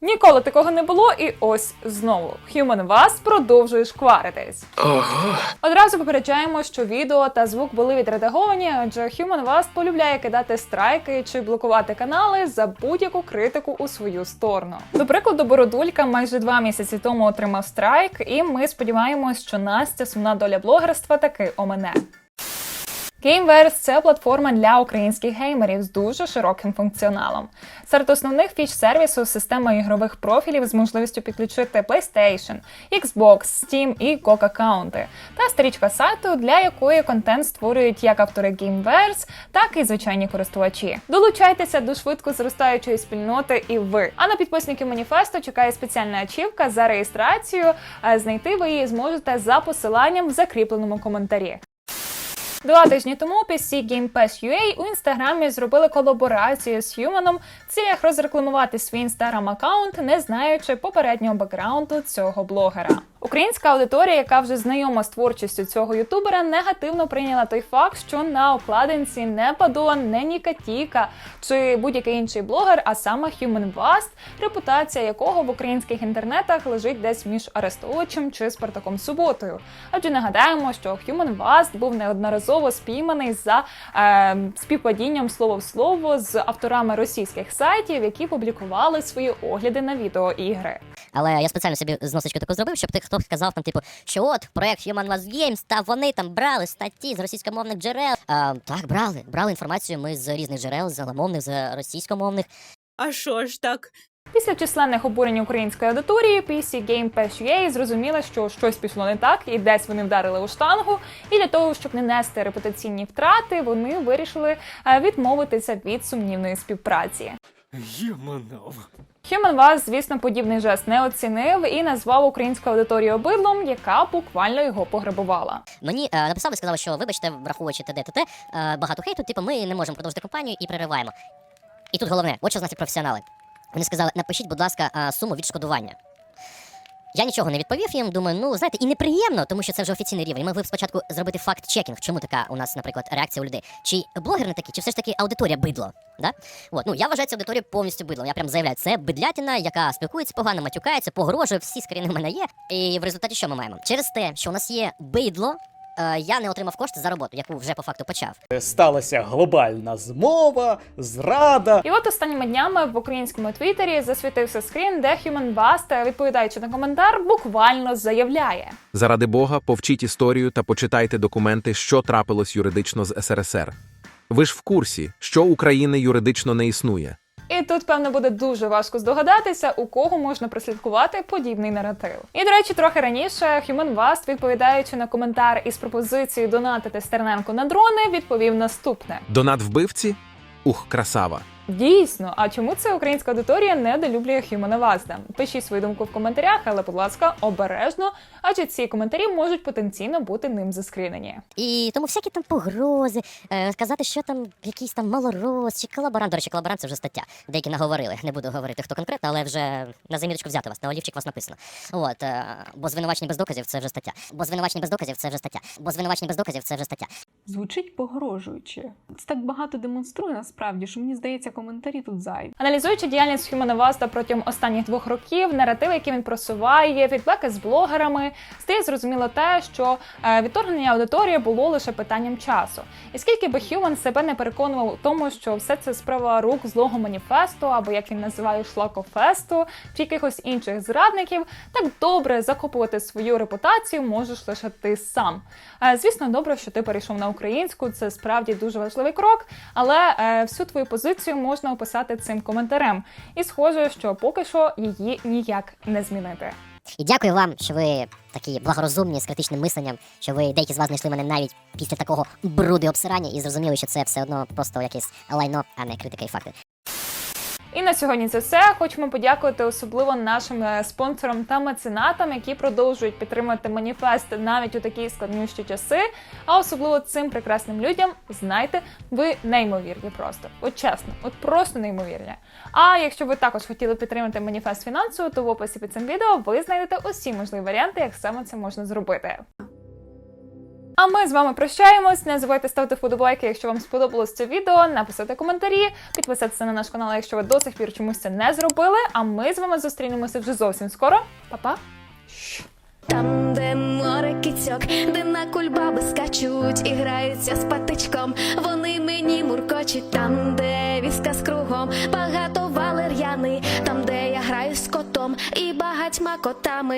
Ніколи такого не було, і ось знову Human Вас продовжує шкваритись. Ого. Одразу попереджаємо, що відео та звук були відредаговані, адже Human Вас полюбляє кидати страйки чи блокувати канали за будь-яку критику у свою сторону. До прикладу, Бородулька майже два місяці тому отримав страйк, і ми сподіваємось, що Настя сумна доля блогерства таки омене. Gameverse – це платформа для українських геймерів з дуже широким функціоналом. Серед основних фіч сервісу система ігрових профілів з можливістю підключити PlayStation, Xbox, Steam і GOG аккаунти та стрічка сайту, для якої контент створюють як автори Gameverse, так і звичайні користувачі. Долучайтеся до швидко зростаючої спільноти і ви. А на підписників маніфесту чекає спеціальна ачівка за реєстрацію. Знайти ви її зможете за посиланням в закріпленому коментарі. Два тижні тому PC Game Pass UA у інстаграмі зробили колаборацію з Human в цілях розрекламувати свій інстаграм аккаунт, не знаючи попереднього бекграунду цього блогера. Українська аудиторія, яка вже знайома з творчістю цього ютубера, негативно прийняла той факт, що на обкладинці не Падон, не Нікатіка чи будь-який інший блогер, а саме Human Vast, репутація якого в українських інтернетах лежить десь між Арестовичем чи Спартаком Суботою. Адже нагадаємо, що Human Vast був неодноразово спійманий за е, співпадінням слово в слово з авторами російських сайтів, які публікували свої огляди на відеоігри. Але я спеціально собі зносочку таку зробив, щоб ти хтось сказав там, типу, що от проект Human Was Games, та вони там брали статті з російськомовних джерел. А, так, брали. Брали інформацію ми з різних джерел, з англомовних, з російськомовних. А що ж так? Після численних обурень української аудиторії PC Game Pass UA зрозуміла, що щось пішло не так, і десь вони вдарили у штангу. І для того, щоб не нести репутаційні втрати, вони вирішили е, відмовитися від сумнівної співпраці. Єманов. Human вас, звісно, подібний жест не оцінив і назвав українську аудиторію обидлом, яка буквально його пограбувала. Мені е, написали, сказали, що вибачте, враховуючи те, те, те, е, багато хейту, типу, ми не можемо продовжити компанію і перериваємо. І тут головне, от що значить професіонали. Вони сказали, напишіть, будь ласка, е, суму відшкодування. Я нічого не відповів їм, думаю, ну знаєте, і неприємно, тому що це вже офіційний рівень. Ми могли б спочатку зробити факт-чекінг, чому така у нас, наприклад, реакція у людей. Чи блогер не такий, чи все ж таки аудиторія бидло? Да? От, ну я вважаю цю аудиторію повністю бидлом. Я прям заявляю, це бидлятина, яка спілкується погано, матюкається, погрожує, всі скріни в мене є. І в результаті що ми маємо? Через те, що у нас є бидло, я не отримав кошти за роботу, яку вже по факту почав. Сталася глобальна змова, зрада. І от останніми днями в українському твіттері засвітився скрін, де Human Bust, відповідаючи на коментар, буквально заявляє. Заради Бога, повчіть історію та почитайте документи, що трапилось юридично з СРСР. Ви ж в курсі, що України юридично не існує. І тут, певно, буде дуже важко здогадатися, у кого можна прослідкувати подібний наратив. І, до речі, трохи раніше Human Vast, відповідаючи на коментар із пропозицією донатити Стерненко на дрони, відповів наступне: Донат вбивці? Ух, красава. Дійсно, а чому це українська аудиторія недолюблює Human Vast? Пишіть свою думку в коментарях, але, будь ласка, обережно, адже ці коментарі можуть потенційно бути ним заскрінені. І тому всякі там погрози, е, сказати, що там якийсь там малорос чи колаборант. До речі, колаборант це вже стаття. Деякі наговорили. Не буду говорити хто конкретно, але вже на заміточку взяти вас, на олівчик вас написано. От, е, бо звинувачення без доказів це вже стаття. Бо звинувачення без доказів це вже стаття. Бо звинувачення без доказів це вже стаття. Звучить погрожуюче. Це так багато демонструє насправді, що мені здається, коментарі тут зайві. Аналізуючи діяльність Human Vast протягом останніх двох років, наративи, які він просуває, фідбеки з блогерами, стає зрозуміло те, що е, відторгнення аудиторії було лише питанням часу. І скільки би Human себе не переконував у тому, що все це справа рук злого маніфесту, або як він називає шлакофесту, чи якихось інших зрадників, так добре закопувати свою репутацію можеш лише ти сам. Е, Звісно, добре, що ти перейшов на українську, це справді дуже важливий крок, але е, всю твою позицію можна описати цим коментарем. І схоже, що поки що її ніяк не змінити. І дякую вам, що ви такі благорозумні з критичним мисленням, що ви деякі з вас знайшли мене навіть після такого бруду і обсирання і зрозуміли, що це все одно просто якесь лайно, а не критика і факти. І на сьогодні це все. Хочемо подякувати особливо нашим е, спонсорам та меценатам, які продовжують підтримувати маніфест навіть у такі складнющі часи. А особливо цим прекрасним людям знайте, ви неймовірні просто. От чесно, от просто неймовірні. А якщо ви також хотіли підтримати маніфест фінансово, то в описі під цим відео ви знайдете усі можливі варіанти, як саме це можна зробити. А ми з вами прощаємось. Не забувайте ставити вподобайки, якщо вам сподобалось це відео, написати коментарі, підписатися на наш канал, якщо ви до сих пір чомусь це не зробили. А ми з вами зустрінемося вже зовсім скоро. Па-па! Там, де море кицьок, де на кульбаби скачуть і граються з патичком. Вони мені муркочуть, там, де віска з кругом, багато валер'яни, там, де я граю з котом і багатьма котами.